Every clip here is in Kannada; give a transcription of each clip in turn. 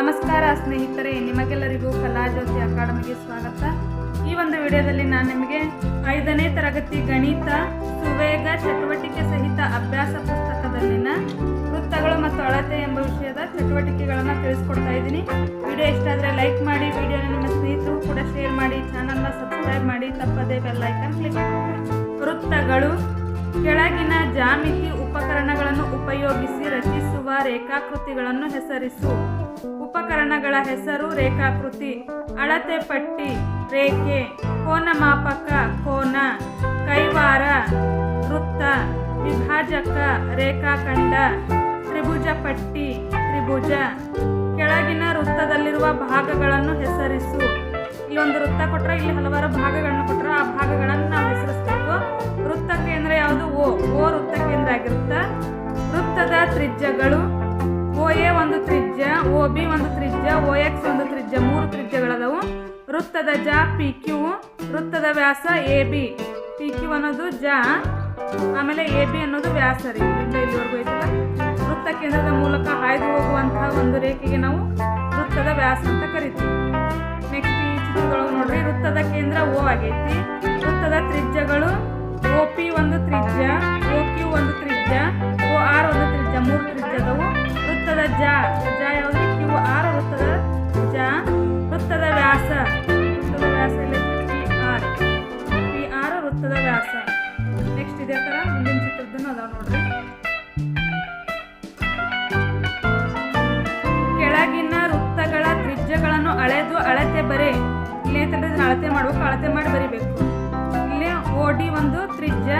ನಮಸ್ಕಾರ ಸ್ನೇಹಿತರೆ, ನಿಮಗೆಲ್ಲರಿಗೂ ಕಲಾಜ್ಯೋತಿ ಅಕಾಡೆಮಿಗೆ ಸ್ವಾಗತ. ಈ ಒಂದು ವಿಡಿಯೋದಲ್ಲಿ ನಾನು ನಿಮಗೆ ಐದನೇ ತರಗತಿ ಗಣಿತ, ಸುವೇಗ, ಚಟುವಟಿಕೆ ಸಹಿತ ಅಭ್ಯಾಸ ಪುಸ್ತಕದಲ್ಲಿನ ವೃತ್ತಗಳು ಮತ್ತು ಅಳತೆ ಎಂಬ ವಿಷಯದ ಚಟುವಟಿಕೆಗಳನ್ನು ತಿಳಿಸ್ಕೊಡ್ತಾ ಇದ್ದೀನಿ. ವಿಡಿಯೋ ಇಷ್ಟ ಆದರೆ ಲೈಕ್ ಮಾಡಿ, ವಿಡಿಯೋನ ನಿಮ್ಮ ಸ್ನೇಹಿತರು ಕೂಡ ಶೇರ್ ಮಾಡಿ, ಚಾನಲ್ನ ಸಬ್ಸ್ಕ್ರೈಬ್ ಮಾಡಿ, ತಪ್ಪದೇ ಬೆಲ್ ಐಕನ್ ಕ್ಲಿಕ್ ವೃತ್ತಗಳು, ಕೆಳಗಿನ ಜಾಮಿತಿ ಉಪಕರಣಗಳನ್ನು ಉಪಯೋಗಿಸಿ ರಚಿಸುವ ರೇಖಾಕೃತಿಗಳನ್ನು ಹೆಸರಿಸು. ಉಪಕರಣಗಳ ಹೆಸರು ರೇಖಾಕೃತಿ. ಅಳತೆ ಪಟ್ಟಿ, ರೇಖೆ ಕೋನ ಮಾಪಕ ಕೋನ, ಕೈವಾರ, ವೃತ್ತ, ವಿಭಾಜಕ, ರೇಖಾಖಂಡ, ತ್ರಿಭುಜ ಪಟ್ಟಿ, ತ್ರಿಭುಜ. ಕೆಳಗಿನ ವೃತ್ತದಲ್ಲಿರುವ ಭಾಗಗಳನ್ನು ಹೆಸರಿಸು. ಇಲ್ಲೊಂದು ವೃತ್ತ ಕೊಟ್ಟರೆ ಇಲ್ಲಿ ಹಲವಾರು ಭಾಗಗಳನ್ನು ಕೊಟ್ಟರೆ ಆ ಭಾಗಗಳನ್ನು ನಾವು ಹೆಸರಿಸ್ಬೇಕು. ವೃತ್ತ ಕೇಂದ್ರ ಯಾವುದು? ಓ ಓ ವೃತ್ತ ಕೇಂದ್ರ ಆಗಿರುತ್ತೆ? ವೃತ್ತದ ತ್ರಿಜ್ಯಗಳು ತ್ರಿಜ್ಯ ಓ ಬಿ ಒಂದು ತ್ರಿಜ್ಯ, ಓ ಎಕ್ಸ್ ಒಂದು ತ್ರಿಜ್ಯ, ಮೂರು ತ್ರಿಜ್ಯಗಳದವು. ವೃತ್ತದ ಜ, ಪಿ, ಕ್ಯೂ. ವೃತ್ತದ ವ್ಯಾಸ, ಎ, ಬಿ. ಪಿ, ಕ್ಯೂ ಅನ್ನೋದು ಜ, ಆಮೇಲೆ ಎ, ಬಿ ಅನ್ನೋದು ವ್ಯಾಸ ರೀ. ಇಲ್ಲಿವರೆಗೂ ವೃತ್ತ ಕೇಂದ್ರದ ಮೂಲಕ ಹಾಯ್ದು ಹೋಗುವಂತಹ ಒಂದು ರೇಖೆಗೆ ನಾವು ವೃತ್ತದ ವ್ಯಾಸ ಅಂತ ಕರಿತೀವಿ. ನೆಕ್ಸ್ಟ್ ಈ ಚಿತ್ರದೊಳಗೆ ನೋಡ್ರಿ, ವೃತ್ತದ ಕೇಂದ್ರ ಓ ಆಗೈತಿ. ವೃತ್ತದ ತ್ರಿಜ್ಯಗಳು ಓ ಪಿ ಒಂದು ತ್ರಿಜ್ಯ, ಓ ಕ್ಯೂ ಒಂದು ತ್ರಿಜ್ಯ, ಓ ಆರ್ ಒಂದು ತ್ರಿಜ್ಯ, ಮೂರು ತ್ರಿಜ್ಯದವು. ವೃತ್ತದ ಜ ಜ ಯಾವುದು? ಕ್ಯೂ ಆರ್ ವೃತ್ತದ ವ್ಯಾಸ. ವೃತ್ತದ ವ್ಯಾಸ ಇಲ್ಲಿ ಆರ್. ಈ ಆರ ವೃತ್ತದ ವ್ಯಾಸ. ನೆಕ್ಸ್ಟ್ ಇದೇ ಥರ ಮುಂದಿನ ಚಿತ್ರದನ್ನು ಅದಾವ ನೋಡ್ರಿ. ಕೆಳಗಿನ ವೃತ್ತಗಳ ತ್ರಿಜ್ಯಗಳನ್ನು ಅಳೆದು ಅಳತೆ ಬರೆ. ಇಲ್ಲಿ ಇದನ್ನ ಅಳತೆ ಮಾಡ್ಬೇಕು. ಅಳತೆ ಮಾಡಿ ಬರಿಬೇಕು. ಇಲ್ಲಿ ಓ ಡಿ ಒಂದು ತ್ರಿಜ್ಯ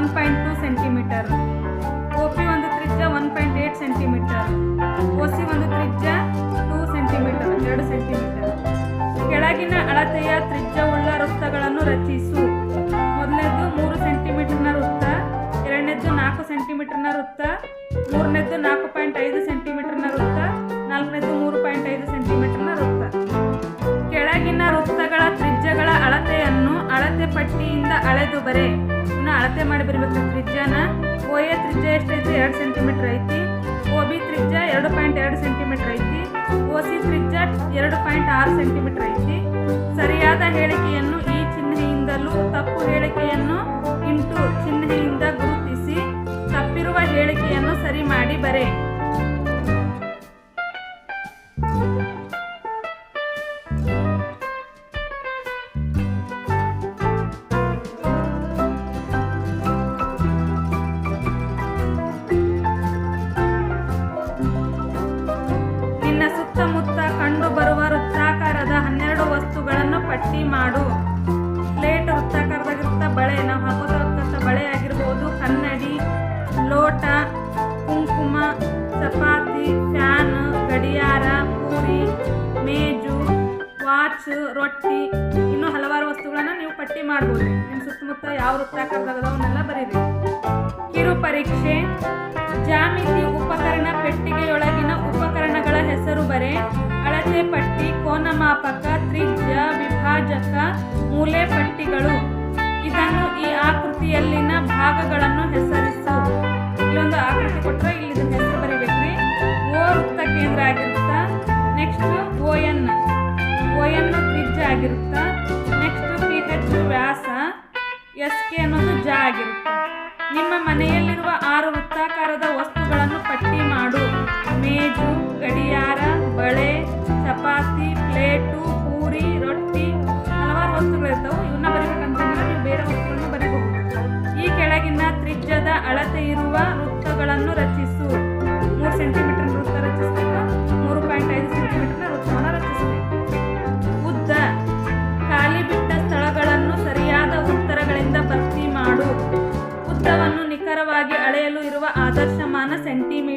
one point two centimetre O P ಒಂದು ತ್ರಿಜ್ಯ ಒನ್ ಪಾಯಿಂಟ್ ಏಟ್ ಸೆಂಟಿಮೀಟರ್ ಅಳತೆಯ ತ್ರಿಜ್ಯವುಳ್ಳ ವೃತ್ತಗಳನ್ನು ರಚಿಸು. ಮೊದಲನೇದು ಮೂರು ಸೆಂಟಿಮೀಟರ್ನ ವೃತ್ತ, ಎರಡನೇದ್ದು ನಾಲ್ಕು ಸೆಂಟಿಮೀಟರ್ನ ವೃತ್ತ, ಮೂರನೇದ್ದು ನಾಲ್ಕು ಪಾಯಿಂಟ್ ಐದು ಸೆಂಟಿಮೀಟರ್ನ ವೃತ್ತ, ನಾಲ್ಕನೇದ್ದು ಮೂರು ಪಾಯಿಂಟ್ ಐದು ಸೆಂಟಿಮೀಟರ್ನ ವೃತ್ತ. ಕೆಳಗಿನ ವೃತ್ತಗಳ ತ್ರಿಜ್ಯಗಳ ಅಳತೆಯನ್ನು ಅಳತೆ ಪಟ್ಟಿಯಿಂದ ಅಳೆದು ಬರೆ. ಇನ್ನು ಅಳತೆ ಮಾಡಿ ಬರಬೇಕು ತ್ರಿಜ್ಯನ. ಓ ಎ ತ್ರಿಜ್ಯ ಎಷ್ಟೈತಿ ಎರಡು ಸೆಂಟಿಮೀಟರ್ ಐತಿ. ಓ ಬಿ ತ್ರಿಜ್ಯ ಎರಡು ಪಾಯಿಂಟ್ ಎರಡು ಸೆಂಟಿಮೀಟರ್ ಐತಿ. ಓ ಸಿ ತ್ರಿಜ್ಯ ಎರಡು ಪಾಯಿಂಟ್ ಆರು ಸೆಂಟಿಮೀಟರ್ ಐತಿ. ಸರಿಯಾದ ಹೇಳಿಕೆಯನ್ನು ಈ ಚಿಹ್ನೆಯಿಂದಲೂ ತಪ್ಪು ಹೇಳಿಕೆಯನ್ನು ಇಂಟು ಚಿಹ್ನೆಯಿಂದ ಗುರುತಿಸಿ ತಪ್ಪಿರುವ ಹೇಳಿಕೆಯನ್ನು ಸರಿ ಮಾಡಿ ಬರೆ. ರೊಟ್ಟಿ, ಇನ್ನು ಹಲವಾರು ವಸ್ತುಗಳನ್ನ ನೀವು ಪಟ್ಟಿ ಮಾಡ್ಬೋದು. ನಿಮ್ಮ ಸುತ್ತಮುತ್ತ ಯಾವ ವೃತ್ತಾಕಾರದಾಗದವನ್ನೆಲ್ಲ ಬರೀರಿ. ಕಿರು ಪರೀಕ್ಷೆ ಜಾಮಿತಿ ಉಪಕರಣ ಪೆಟ್ಟಿಗೆಯೊಳಗಿನ ಉಪಕರಣಗಳ ಹೆಸರು ಬರೆ. ಅಳತೆ ಪಟ್ಟಿ ಕೋನ ಮಾಪಕ ತ್ರಿಜ್ಯ, ವಿಭಾಜಕ, ಮೂಲೆ ಪಟ್ಟಿಗಳು. ಇದನ್ನು ಈ ಆಕೃತಿಯಲ್ಲಿನ ಭಾಗಗಳನ್ನು ಹೆಸರಿಸು. ಇಲ್ಲೊಂದು ಆಕೃತಿ ಕೊಟ್ಟರೆ ಇಲ್ಲಿ ಮನೆಯಲ್ಲಿರುವ ಆರು ವೃತ್ತಾಕಾರದ ವಸ್ತುಗಳನ್ನು ಪಟ್ಟಿ ಮಾಡು. ಮೇಜು, ಗಡಿಯಾರ, ಬಳೆ, ಚಪಾತಿ, ಪ್ಲೇಟು, ಪೂರಿ, ರೊಟ್ಟಿ ಹಲವಾರು ವಸ್ತುಗಳಿರ್ತಾವೆ ಇವನ್ನ ಬರೀಬೇಕಂತಂದ್ರೆ ನೀವು ಬೇರೆ ವಸ್ತುಗಳನ್ನು ಬರೀಬಹುದು. ಈ ಕೆಳಗಿನ ತ್ರಿಜ್ಯದ ಅಳತೆ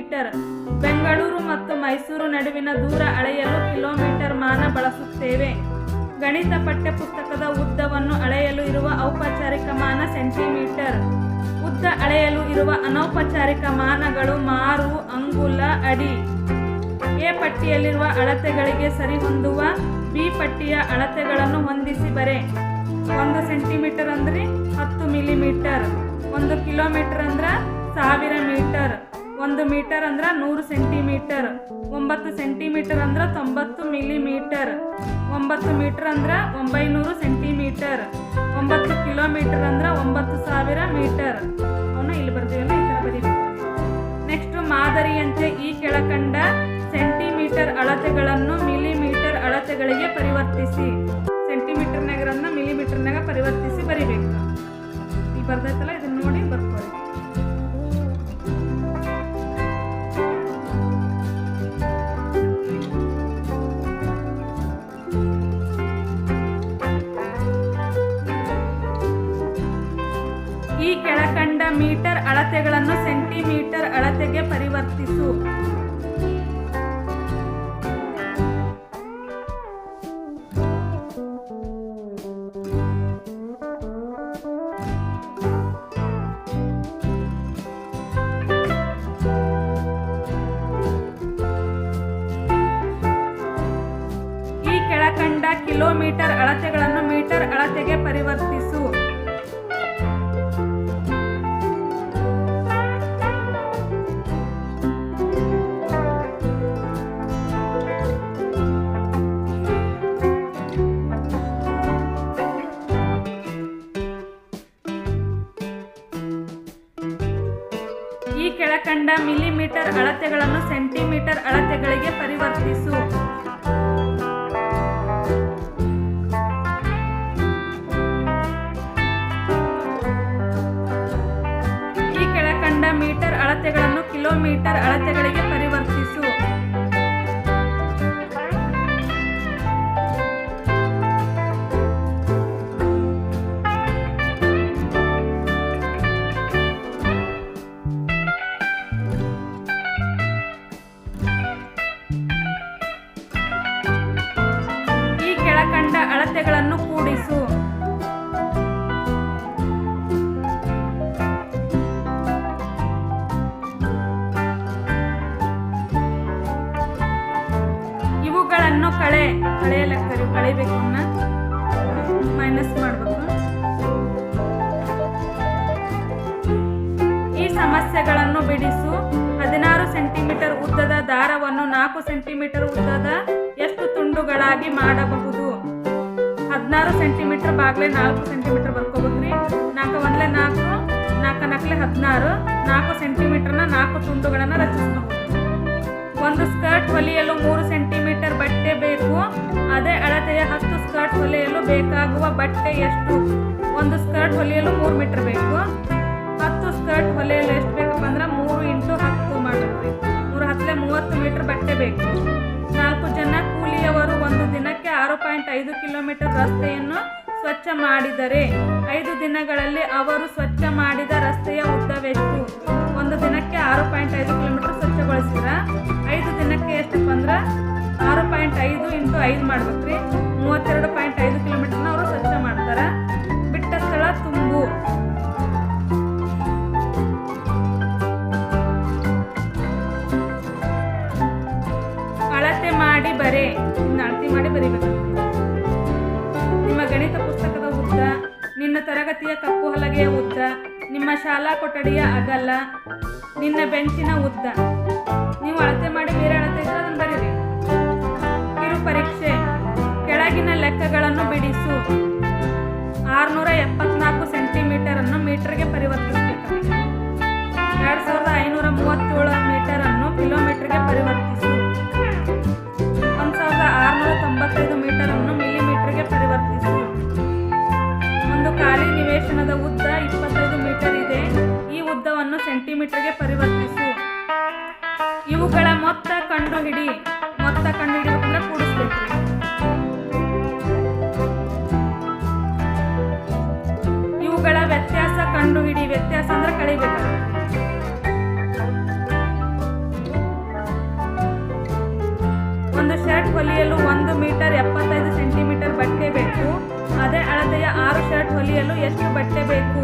ಸೆಂಟಿಮೀಟರ್ ಬೆಂಗಳೂರು ಮತ್ತು ಮೈಸೂರು ನಡುವಿನ ದೂರ ಅಳೆಯಲು ಕಿಲೋಮೀಟರ್ ಮಾನ ಬಳಸುತ್ತೇವೆ. ಗಣಿತ ಪಠ್ಯಪುಸ್ತಕದ ಉದ್ದವನ್ನು ಅಳೆಯಲು ಇರುವ ಔಪಚಾರಿಕ ಮಾನ ಸೆಂಟಿಮೀಟರ್. ಉದ್ದ ಅಳೆಯಲು ಇರುವ ಅನೌಪಚಾರಿಕ ಮಾನಗಳು ಮಾರು, ಅಂಗುಲ, ಅಡಿ. ಎ ಪಟ್ಟಿಯಲ್ಲಿರುವ ಅಳತೆಗಳಿಗೆ ಸರಿಹೊಂದುವ ಬಿ ಪಟ್ಟಿಯ ಅಳತೆಗಳನ್ನು ಹೊಂದಿಸಿ ಬರೆ. ಒಂದು ಸೆಂಟಿಮೀಟರ್ ಅಂದ್ರೆ ಹತ್ತು ಮಿಲಿಮೀಟರ್. ಒಂದು ಕಿಲೋಮೀಟರ್ ಅಂದ್ರೆ ಸಾವಿರ ಮೀಟರ್. ಒಂದು ಮೀಟರ್ ಅಂದ್ರೆ ನೂರು ಸೆಂಟಿಮೀಟರ್, ಒಂಬತ್ತು ಸೆಂಟಿಮೀಟರ್ ಅಂದ್ರೆ ತೊಂಬತ್ತು ಮಿಲಿಮೀಟರ್, ಒಂಬತ್ತು ಮೀಟರ್ ಅಂದ್ರೆ ಒಂಬೈನೂರು ಸೆಂಟಿಮೀಟರ್, ಒಂಬತ್ತು ಕಿಲೋಮೀಟರ್ ಅಂದ್ರೆ ಒಂಬತ್ತು ಸಾವಿರ ಮೀಟರ್. ಅವನ್ನ ಇಲ್ಲಿ ಬರ್ತೀವಲ್ಲ ಈ ಥರ ಬರೀಬೇಕು. ನೆಕ್ಸ್ಟ್ ಮಾದರಿಯಂತೆ ಈ ಕೆಳಕಂಡ ಸೆಂಟಿಮೀಟರ್ ಅಳತೆಗಳನ್ನು ಮಿಲಿಮೀಟರ್ ಅಳತೆಗಳಿಗೆ ಪರಿವರ್ತಿಸಿ. ಮೀಟರ್ ಅಳತೆಗಳನ್ನು ಸೆಂಟಿಮೀಟರ್ ಅಳತೆಗೆ ಪರಿವರ್ತಿಸು. ಅಳತೆಗಳನ್ನು ಸೆಂಟಿಮೀಟರ್ ಅಳತೆಗಳಿಗೆ ಕಳಿಬೇಕು ಮೈನಸ್ ಮಾಡಬೇಕು. ಈ ಸಮಸ್ಯೆಗಳನ್ನು ಬಿಡಿಸು. ಹದಿನಾರು ಸೆಂಟಿಮೀಟರ್ ಉದ್ದದ ದಾರವನ್ನು ನಾಲ್ಕು ಸೆಂಟಿಮೀಟರ್ ಉದ್ದದ ಎಷ್ಟು ತುಂಡುಗಳಾಗಿ ಮಾಡಬಹುದು? ಹದಿನಾರು ಸೆಂಟಿಮೀಟರ್ ಬಾಗ್ಲೆ ನಾಲ್ಕು ಸೆಂಟಿಮೀಟರ್ ಬರ್ಕೋಬೇಕ್ರಿ ನಾಲ್ಕು ಒಂದ್ಲೆ ನಾಲ್ಕು ನಾಲ್ಕು ನಾಲ್ಕಲೆ ಹದಿನಾರು, ನಾಲ್ಕು ಸೆಂಟಿಮೀಟರ್ನ ನಾಲ್ಕು ತುಂಡುಗಳನ್ನು ರಚಿಸಬಹುದು. ಒಂದು ಸ್ಕರ್ಟ್ ಹೊಲಿಯಲು ಮೂರು ಸ್ಕರ್ಟ್ ಹೊಲಿಯಲು ಬೇಕಾಗುವ ಬಟ್ಟೆ ಎಷ್ಟು? ಒಂದು ಸ್ಕರ್ಟ್ ಹೊಲಿಯಲು ಮೂರು ಮೀಟರ್ ಬೇಕು. ಹತ್ತು ಸ್ಕರ್ಟ್ ಹೊಲಿಯಲು ಎಷ್ಟು ಬೇಕಪ್ಪ ಅಂದ್ರೆ ಮೂರು ಇಂಟು ಹತ್ತು ಮಾಡಬೇಕು. ಮೂರು ಹತ್ತಲೇ ಮೂವತ್ತು ಮೀಟರ್ ಬಟ್ಟೆ ಬೇಕು. ನಾಲ್ಕು ಜನ ಕೂಲಿಯವರು ಒಂದು ದಿನಕ್ಕೆ ಆರು ಪಾಯಿಂಟ್ ಐದು ಕಿಲೋಮೀಟರ್ ರಸ್ತೆಯನ್ನು ಸ್ವಚ್ಛ ಮಾಡಿದರೆ ಐದು ದಿನಗಳಲ್ಲಿ ಅವರು ಸ್ವಚ್ಛ ಮಾಡಿದ ರಸ್ತೆಯ ಉದ್ದವೆಷ್ಟು? ಒಂದು ದಿನಕ್ಕೆ ಆರು ಪಾಯಿಂಟ್ ಐದು ಕಿಲೋಮೀಟರ್ ಸ್ವಚ್ಛಗೊಳಿಸಿದ್ರ? ಐದು ದಿನಕ್ಕೆ ಎಷ್ಟಪ್ಪ ಅಂದ್ರೆ ಆರು ಪಾಯಿಂಟ್ ಐದು ಇಂಟು ಐದು ಮಾಡ್ಬೇಕ್ರಿ. ಮೂವತ್ತೆರಡು ಐದು ಕಿಲೋಮೀಟರ್ನ ಅವರು ಸ್ವಚ್ಛ ಮಾಡ್ತಾರೆ. ಬಿಟ್ಟ ಸ್ಥಳ ತುಂಬು. ಅಳತೆ ಮಾಡಿ ಬರೆ. ಅಳತೆ ಮಾಡಿ ಬರಿಬೇಕು. ನಿಮ್ಮ ಗಣಿತ ಪುಸ್ತಕದ ಉದ್ದ, ನಿನ್ನ ತರಗತಿಯ ಕಪ್ಪು ಹಲಗೆಯ ಉದ್ದ, ನಿಮ್ಮ ಶಾಲಾ ಕೊಠಡಿಯ ಅಗಲ, ನಿನ್ನ ಬೆಂಚಿನ ಉದ್ದ. ನೀವು ಅಳತೆ ಮಾಡಿ ಬೇರೆ ಅಳತೆ ಇದ್ರೆ ಅದನ್ನು ಬರೀರಿ. ಕಿರು ಪರೀಕ್ಷೆ. ಕೆಳಗಿನ ಲೆಕ್ಕಗಳನ್ನು ಬಿಡಿಸು. ಆರುನೂರ ಎಪ್ಪತ್ನಾಲ್ಕು ಸೆಂಟಿಮೀಟರ್ ಅನ್ನು ಮೀಟರ್ಗೆ ಪರಿವರ್ತಿಸಬೇಕು ಎರಡು ಸಾವಿರದ ಐನೂರ ಮೂವತ್ತೇಳು ಮೀಟರ್ ಅನ್ನು ಕಿಲೋಮೀಟರ್ಗೆ ಪರಿವರ್ತಿಸು. ಒಂದು ಸಾವಿರದ ಆರುನೂರ ತೊಂಬತ್ತೈದು ಮೀಟರ್ ಅನ್ನು ಮಿಲಿಮೀಟರ್ಗೆ ಪರಿವರ್ತಿಸು. ಒಂದು ಖಾಲಿ ನಿವೇಶನದ ಉದ್ದ ಇಪ್ಪತ್ತೈದು ಮೀಟರ್ ಇದೆ. ಈ ಉದ್ದವನ್ನು ಸೆಂಟಿಮೀಟರ್ಗೆ ಪರಿವರ್ತಿಸು. ಇವುಗಳ ಮೊತ್ತ ಕಂಡುಹಿಡಿ. ಬೇಕು. ಅದೇ ಅಳತೆಯ ಆರು ಶರ್ಟ್ ಹೊಲಿಯಲು ಎಷ್ಟು ಬಟ್ಟೆ ಬೇಕು?